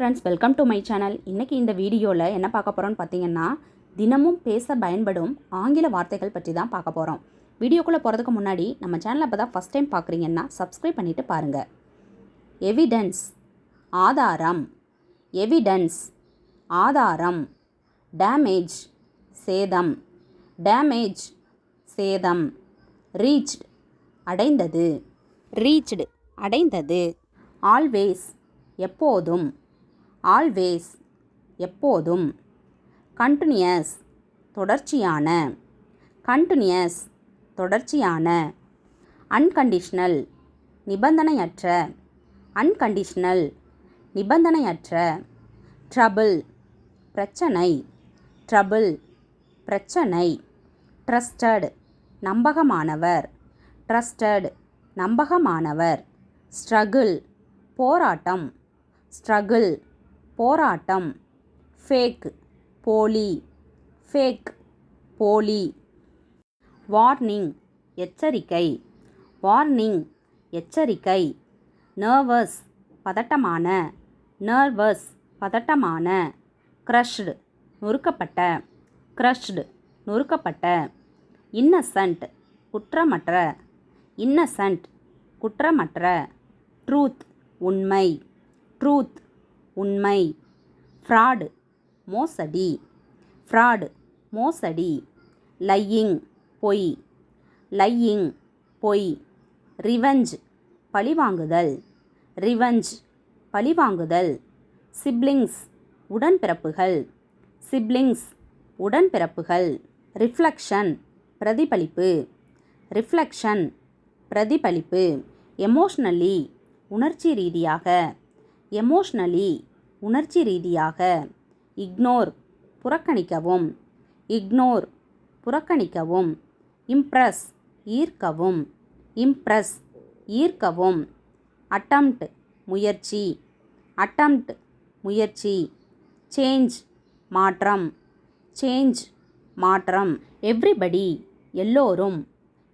Friends welcome to my channel இன்றைக்கி இந்த வீடியோவில் என்ன பார்க்க போகிறோம்னு பார்த்தீங்கன்னா தினமும் பேச பயன்படும் ஆங்கில வார்த்தைகள் பற்றி தான் பார்க்க போகிறோம் வீடியோக்குள்ளே போகிறதுக்கு முன்னாடி நம்ம சேனலை இப்போ தான் ஃபஸ்ட் டைம் பார்க்குறீங்கன்னா சப்ஸ்கிரைப் பண்ணிவிட்டு பாருங்கள் எவிடன்ஸ் ஆதாரம். எவிடன்ஸ் ஆதாரம். டேமேஜ் சேதம். டேமேஜ் சேதம். ரீச்ட் அடைந்தது. ரீச்டு அடைந்தது. ஆல்வேஸ் எப்போதும். ஆல்வேஸ் எப்போதும். கண்டினியஸ் தொடர்ச்சியான. கண்டினியஸ் தொடர்ச்சியான. அன்கண்டிஷ்னல் நிபந்தனையற்ற. அன்கண்டிஷ்னல் நிபந்தனையற்ற. ட்ரபிள் பிரச்சனை. ட்ரபிள் பிரச்சனை. ட்ரஸ்டட் நம்பகமானவர். ட்ரஸ்டட் நம்பகமானவர். ஸ்ட்ரகிள் போராட்டம். ஸ்ட்ரகிள் போராட்டம். ஃபேக் போலி. ஃபேக் போலி. வார்னிங் எச்சரிக்கை. வார்னிங் எச்சரிக்கை. நர்வஸ் பதட்டமான. நர்வஸ் பதட்டமான. க்ரஷ்டு நொறுக்கப்பட்ட. க்ரஷ்டு நொறுக்கப்பட்ட. இன்னசென்ட் குற்றமற்ற. இன்னசென்ட் குற்றமற்ற. ட்ரூத் உண்மை. ட்ரூத் உண்மை. ஃப்ராடு மோசடி. ஃப்ராடு மோசடி. லையிங் பொய். லையிங் பொய். ரிவெஞ்ச் பழிவாங்குதல். ரிவெஞ்ச் பழிவாங்குதல். சிப்ளிங்ஸ் உடன்பிறப்புகள். சிப்ளிங்ஸ் உடன்பிறப்புகள். ரிஃப்ளெக்ஷன் பிரதிபலிப்பு. ரிஃப்ளெக்ஷன் பிரதிபலிப்பு. எமோஷ்னலி உணர்ச்சி ரீதியாக. எமோஷ்னலி உணர்ச்சி ரீதியாக இக்னோர் புறக்கணிக்கவும். இக்னோர் புறக்கணிக்கவும். இம்ப்ரஸ் ஈர்க்கவும். இம்ப்ரெஸ் ஈர்க்கவும். அட்டம்ப்ட் முயற்சி. அட்டம்ப்ட் முயற்சி. சேஞ்ச் மாற்றம். சேஞ்ச் மாற்றம். எவ்ரிபடி எல்லோரும்.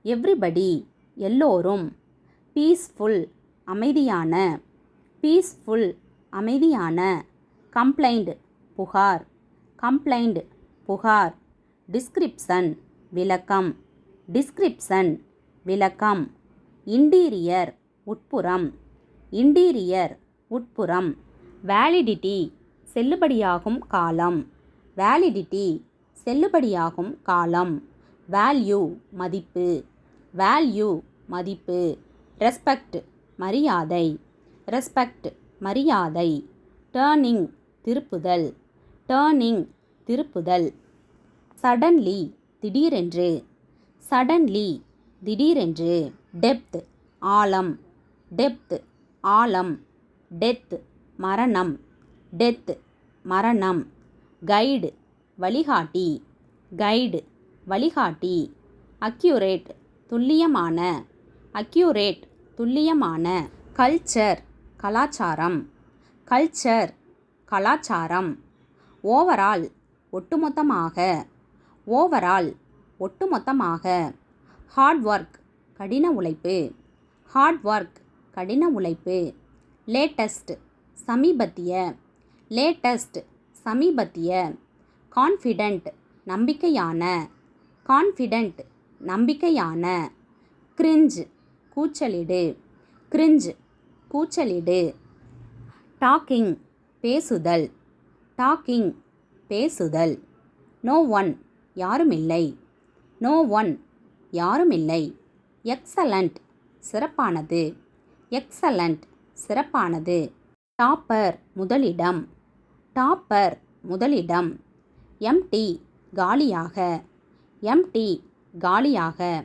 எவ்ரிபடி எல்லோரும். பீஸ்ஃபுல் அமைதியான. பீஸ்ஃபுல் அமைதியான கம்ப்ளைண்ட் புகார். கம்ப்ளைண்ட் புகார். டிஸ்கிரிப்ஷன் விளக்கம். டிஸ்கிரிப்ஷன் விளக்கம். இன்டீரியர் உட்புறம். இன்டீரியர் உட்புறம். வேலிடிட்டி செல்லுபடியாகும் காலம். வேலிடிட்டி செல்லுபடியாகும் காலம். வேல்யூ மதிப்பு. வேல்யூ மதிப்பு. ரெஸ்பெக்ட் மரியாதை. ரெஸ்பெக்ட் மரியாதை. டேர்னிங் திருப்புதல். டேர்னிங் திருப்புதல். சடன்லி திடீரென்று. சடன்லி திடீரென்று. டெப்த் ஆழம். டெப்த் ஆழம். டெத் மரணம். டெத் மரணம். கைடு வழிகாட்டி. கைடு வழிகாட்டி. அக்யூரேட் துல்லியமான. அக்யூரேட் துல்லியமான. கல்ச்சர் கலாச்சாரம். கல்ச்சர் கலாச்சாரம். ஓவரால் ஒட்டுமொத்தமாக ஓவரால் ஒட்டுமொத்தமாக. ஹார்ட் ஒர்க் கடின உழைப்பு. ஹார்ட் ஒர்க் கடின உழைப்பு. லேட்டஸ்ட் சமீபத்திய. லேட்டஸ்ட் சமீபத்திய. கான்ஃபிடென்ட் நம்பிக்கையான. கான்ஃபிடென்ட் நம்பிக்கையான. கிரிஞ்ச் கூச்சலிடு. கிரிஞ்ச் கூச்சலிடு. டாக்கிங் பேசுதல். டாக்கிங் பேசுதல். நோ ஒன் யாருமில்லை. நோ ஒன் யாருமில்லை. எக்ஸலண்ட் சிறப்பானது. எக்ஸலண்ட் சிறப்பானது. டாப்பர் முதலிடம். டாப்பர் முதலிடம். எம்டி காலியாக. எம்டி காலியாக.